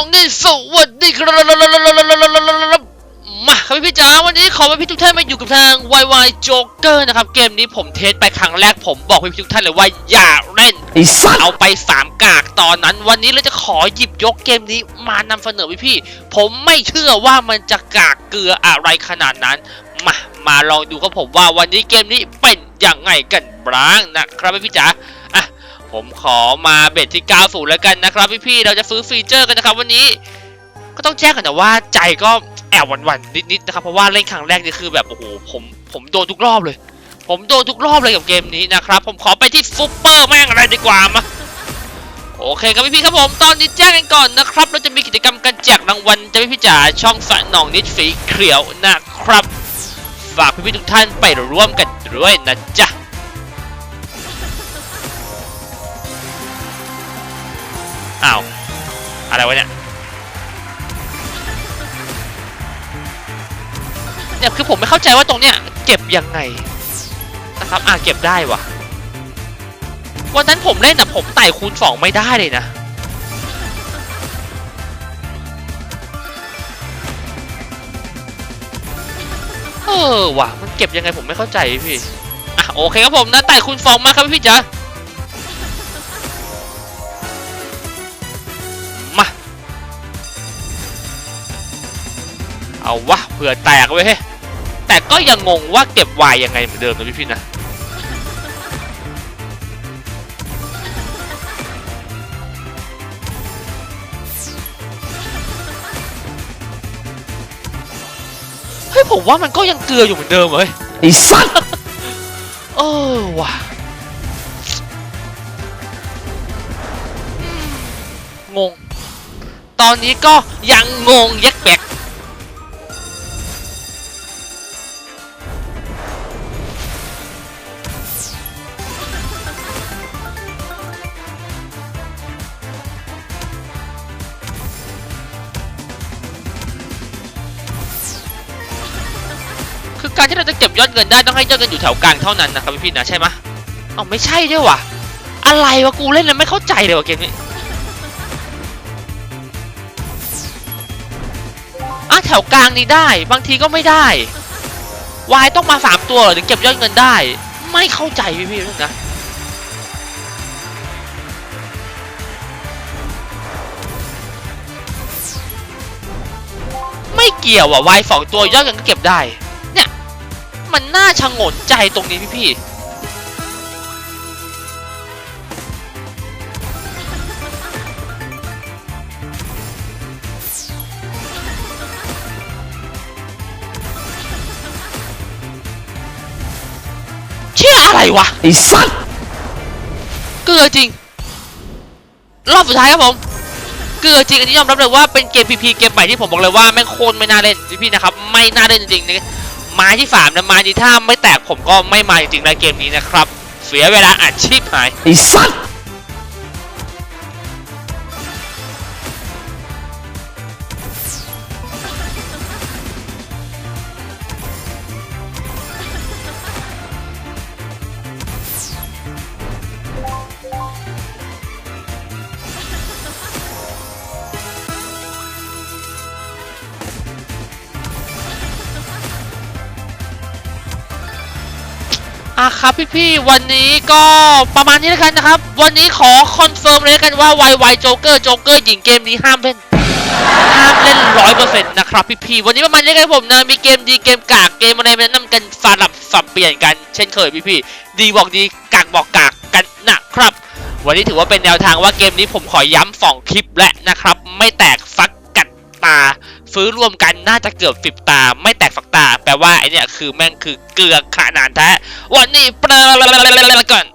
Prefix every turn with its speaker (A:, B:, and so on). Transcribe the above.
A: องนี่สวัสดีครับมาครับพี่จ๋าวันนี้ขอไปพี่ทุกท่านมาอยู่กับทางวายวายจ็อกเกอร์นะครับ เกมนี้ผมเทสไปครั้งแรกผมบอกพี่ทุกท่านเลยว่าอย่าเล่น
B: ไอ้สัต
A: เอาไปสามกากตอนนั้น วันนี้เราจะขอหยิบยกเกมนี้มานำเสนอพี่พี่ ผมไม่เชื่อว่ามันจะกากเกลืออะไรขนาดนั้น มามาลองดูครับผมว่าวันนี้เกมนี้เป็นยังไงกันบ้างนะครับพี่จ๋า ผมขอมาเบ็ดที่ 90 แล้วกันนะครับพี่พี่ๆ เราจะซื้อฟีเจอร์กันนะครับวันนี้ ก็ต้องแจ้งกันนะว่าใจก็แอบหวั่นๆนิดๆนะครับเพราะว่าเล่นครั้งแรกนี่คือแบบโอ้โหผมผมโดนทุกรอบเลย ผมโดนทุกรอบเลยกับเกมนี้นะครับผมขอไปที่ซุปเปอร์แม่งอะไรดีกว่ามาโอเคครับพี่ๆครับผมตอนนี้แจ้งกันก่อนนะครับ เราจะมีกิจกรรมการแจกรางวัลจะพี่พี่จ๋าช่องสะหนองนิดสีเขียวนะครับ ฝากพี่ๆทุกท่านไปร่วมกันด้วยนะจ๊ะ อ้าว อะไรวะเนี่ยเนี่ยคือผมไม่เข้าใจว่าตรงเนี้ยเก็บยังไงนะครับอะเก็บได้วะวันนั้นผมเล่นอะผมไต่คูณสองไม่ได้เลยนะเออว่ะมันเก็บยังไงผมไม่เข้าใจพี่อะโอเคครับผมนะไต่คูณสองมาครับพี่จ๋า เอาวะเผื่อแตกไว้ยเฮ้ยแต่ก็ยังงงว่าเก็บวายยังไงเหมือนเดิมนะพี่พี่ๆนะเฮ้ยผมว่ามันก็ยังเกลืออยู่เหมือนเดิมเว้ย
B: ไอ้สัตว์
A: เออว่ะงง ตอนนี้ก็ยังงงแยกแบก ที่เราจะเก็บยอดเงินได้ต้องให้ยอดเงินอยู่แถวกลางเท่านั้นนะครับพี่ๆนะใช่ไหมเอ้าไม่ใช่ด้วยว่ะอะไรวะกูเล่นแล้วไม่เข้าใจเลยว่ะเกมนี้อะแถวกลางนี่ได้ บางทีก็ไม่ได้วายต้องมาสามตัวถึงเก็บยอดเงินได้ ไม่เข้าใจพี่ๆนะไม่เกี่ยวอะวายสองตัวยอดเงินก็เก็บได้ นี่ยมันน่าชะงนใจตรงนี้พี่พี่เชื่ออะไรวะ
B: ไอ้สัตว์
A: เกลือจริง รอบสุดท้ายครับผมเกลือจริงอันนี้ยอมรับเลยว่าเป็นเกมพีพีเกมใหม่ที่ผมบอกเลยว่าแม่งโคตรไม่น่าเล่นพี่ๆนะครับไม่น่าเล่นจริงๆนะ ไม้ที่สามนะไม้ที่ถ้าไม่แตกผมก็ไม่มาจริงๆในเกมนี้นะครับ เสียเวลาอัดชีพหาย
B: ไอ้สัตว์
A: อะครับพี่ๆวันนี้ก็ประมาณนี้แล้วกันนะครับ วันนี้ขอคอนเฟิร์มเลยแล้วกันว่า YY Joker Joker หญิงเกมนี้ห้ามเล่นห้ามเล่นร้อยเปอร์เซ็นต์นะครับพี่ๆวันนี้ประมาณนี้กันครับผมนะมีเกมดีเกมกากเกมอะไรมาแนะนำกันสลับสับเปลี่ยนกันเช่นเคยพี่ๆดีบอกดีกากบอกกากกันนะครับ วันนี้ถือว่าเป็นแนวทางว่าเกมนี้ผมขอย้ำสองคลิปและนะครับ ไม่แตกฟักกัดตา ซื้อรวมกันน่าจะเกือบสิบตา ไม่แตกฝักตา ว่าไอเนี่ยคือแม่งคือเกลือขนาดแท้ วันนี้เปลาก่อน